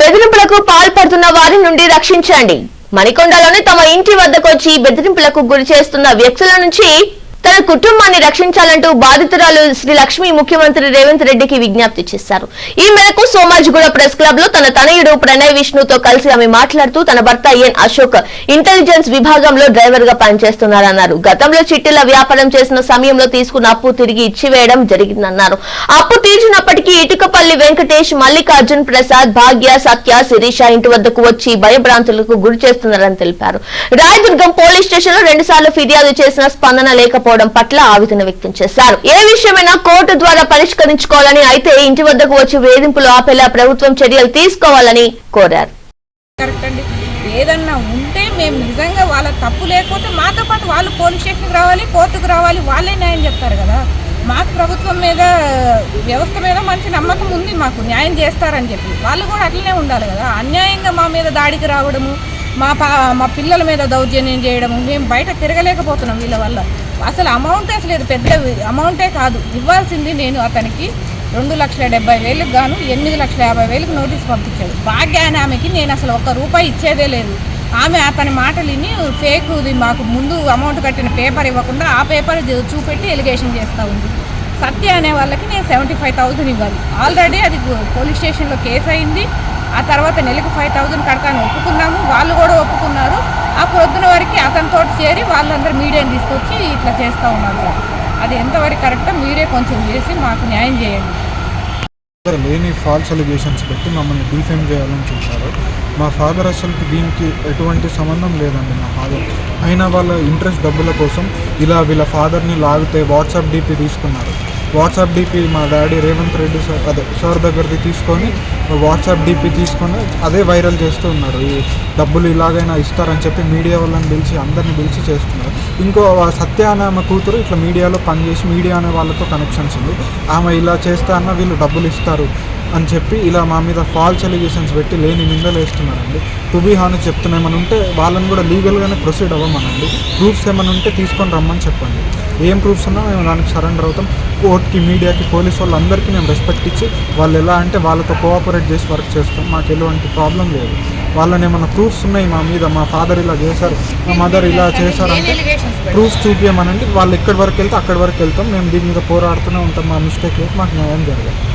బెదిరింపులకు పాల్పడుతున్న వారి నుండి రక్షించండి. మణికొండలోని తమ ఇంటి వద్దకు వచ్చి బెదిరింపులకు గురి చేస్తున్న వ్యక్తుల నుంచి తన కుటుంబాన్ని రక్షించాలంటూ బాధితురాలు శ్రీ లక్ష్మి ముఖ్యమంత్రి రేవంత్ రెడ్డికి విజ్ఞప్తి చేశారు. ఈ మేరకు సోమాజిగూడ ప్రెస్ క్లబ్లో తన తనయుడు ప్రణయ్ విష్ణుతో కలిసి ఆమె మాట్లాడుతూ తన భర్త ఎన్ అశోక్ ఇంటెలిజెన్స్ విభాగంలో డ్రైవర్గా పనిచేస్తున్నారన్నారు. గతంలో చిట్టీల వ్యాపారం చేసిన సమయంలో తీసుకున్న అప్పు తిరిగి ఇచ్చివేయడం జరిగిందన్నారు. అప్పు తీర్చినప్పటికీ ఇటుకపల్లి వెంకటేష్ మల్లికార్జున్ ప్రసాద్ భాగ్య సత్య శిరీష ఇంటి వద్దకు వచ్చి భయభ్రాంతులకు గురి చేస్తున్నారని తెలిపారు. రాయదుర్గం పోలీస్ స్టేషన్లో రెండు సార్లు ఫిర్యాదు చేసిన స్పందన లేకపోవడం పట్ల ఆవేదన వ్యక్తం చేశారు. ఏ విషయమైనా కోర్టు ద్వారా పరిష్కరించుకోవాలని అయితే ఇంటి వద్దకు వచ్చి వేధింపులు ఆపేలా ప్రభుత్వం చర్యలు తీసుకోవాలని కోరారు. ఏదన్నా ఉంటే మేము నిజంగా వాళ్ళ తప్పు లేకపోతే మాతో పాటు వాళ్ళు పోలీస్ స్టేషన్కి రావాలి కోర్టుకు రావాలి వాళ్ళే న్యాయం చెప్తారు కదా. మాకు ప్రభుత్వం మీద వ్యవస్థ మీద మంచి నమ్మకం ఉంది మాకు న్యాయం చేస్తారని చెప్పి. వాళ్ళు కూడా అట్లనే ఉండాలి కదా. అన్యాయంగా మా మీద దాడికి రావడము మా పా మా పిల్లల మీద దౌర్జన్యం చేయడము మేము బయట తిరగలేకపోతున్నాం వీళ్ళ వల్ల. అసలు అమౌంట్ అసలు ఇది పెద్ద అమౌంటే కాదు. ఇవ్వాల్సింది నేను అతనికి రెండు లక్షల డెబ్బై వేలకు గాను ఎనిమిది లక్షల యాభై వేలకు నోటీస్ పంపించాడు. భాగ్యాన్ని ఆమెకి నేను అసలు ఒక్క రూపాయి ఇచ్చేదే లేదు. ఆమె అతని మాటలు విని ఫేక్ మాకు ముందు అమౌంట్ కట్టిన పేపర్ ఇవ్వకుండా ఆ పేపర్ చూపెట్టి ఎలిగేషన్ చేస్తూ ఉంది. సత్య అనే వాళ్ళకి నేను సెవెంటీ ఫైవ్ థౌజండ్ ఇవ్వాలి. ఆల్రెడీ అది పోలీస్ స్టేషన్లో కేసు అయింది. ఆ తర్వాత నెలకు ఫైవ్ థౌజండ్ కడతాను. ఒప్పుకున్నాము వాళ్ళు కూడా ఒప్పుకున్నారు. ఆ పొద్దున వరకు అతనితో చేరి వాళ్ళందరూ మీడియాని తీసుకొచ్చి ఇట్లా చేస్తూ ఉన్నారు సార్. అది ఎంతవరకు కరెక్టో మీరే కొంచెం చేసి మాకు న్యాయం చేయండి. లేని ఫాల్స్ అలిగేషన్స్ పెట్టి మమ్మల్ని డిఫేమ్ చేయాలని చూశారు మా ఫాదర్ అసలు దీనికి ఎటువంటి సంబంధం లేదండి మా ఫాదర్ అయినా వాళ్ళ ఇంట్రెస్ట్ డబ్బుల కోసం ఇలా వీళ్ళ ఫాదర్ని లాగితే వాట్సాప్ డీపీ తీసుకున్నారు. వాట్సాప్ డీపీ మా డాడీ రేవంత్ రెడ్డి సార్ అదే సార్ దగ్గరది తీసుకొని వాట్సాప్ డీపీ తీసుకొని అదే వైరల్ చేస్తూ ఉన్నారు. ఈ డబ్బులు ఇలాగైనా ఇస్తారని చెప్పి మీడియా వాళ్ళని పిలిచి అందరిని పిలిచి చేస్తున్నారు. ఇంకో సత్య అనే ఆమె కూతురు ఇట్లా మీడియాలో పనిచేసి మీడియా అనే వాళ్ళతో కనెక్షన్స్ ఉంది. ఆమె ఇలా చేస్తే అన్న వీళ్ళు డబ్బులు ఇస్తారు అని చెప్పి ఇలా మా మీద ఫాల్స్ ఎలిగేషన్స్ పెట్టి లేని నిందలు వేస్తున్నారండి. టు బీ హాని చెప్తున్నా ఏమైనా ఉంటే వాళ్ళని కూడా లీగల్గానే ప్రొసీడ్ అవ్వమనండి. ప్రూఫ్స్ ఏమైనా ఉంటే తీసుకొని రమ్మని చెప్పండి. ఏం ప్రూఫ్స్ ఉన్నా మేము దానికి సరెండర్ అవుతాం. కోర్ట్కి మీడియాకి పోలీస్ వాళ్ళందరికీ మేము రెస్పెక్ట్ ఇచ్చి వాళ్ళు ఎలా అంటే వాళ్ళతో కోఆపరేట్ చేసి వర్క్ చేస్తాం. మాకు ఎటువంటి ప్రాబ్లం లేదు. వాళ్ళని ఏమైనా ప్రూఫ్స్ ఉన్నాయి మా మీద? మా ఫాదర్ ఇలా చేశారు. మా మదర్ ఇలా చేశారంటే ప్రూఫ్స్ చూపించమనండి వాళ్ళు ఎక్కడి వరకు వెళ్తే అక్కడి వరకు వెళ్తాం. మేము దీని మీద పోరాడుతూనే ఉంటాం. మా మిస్టేక్ మాకు న్యాయం జరగదు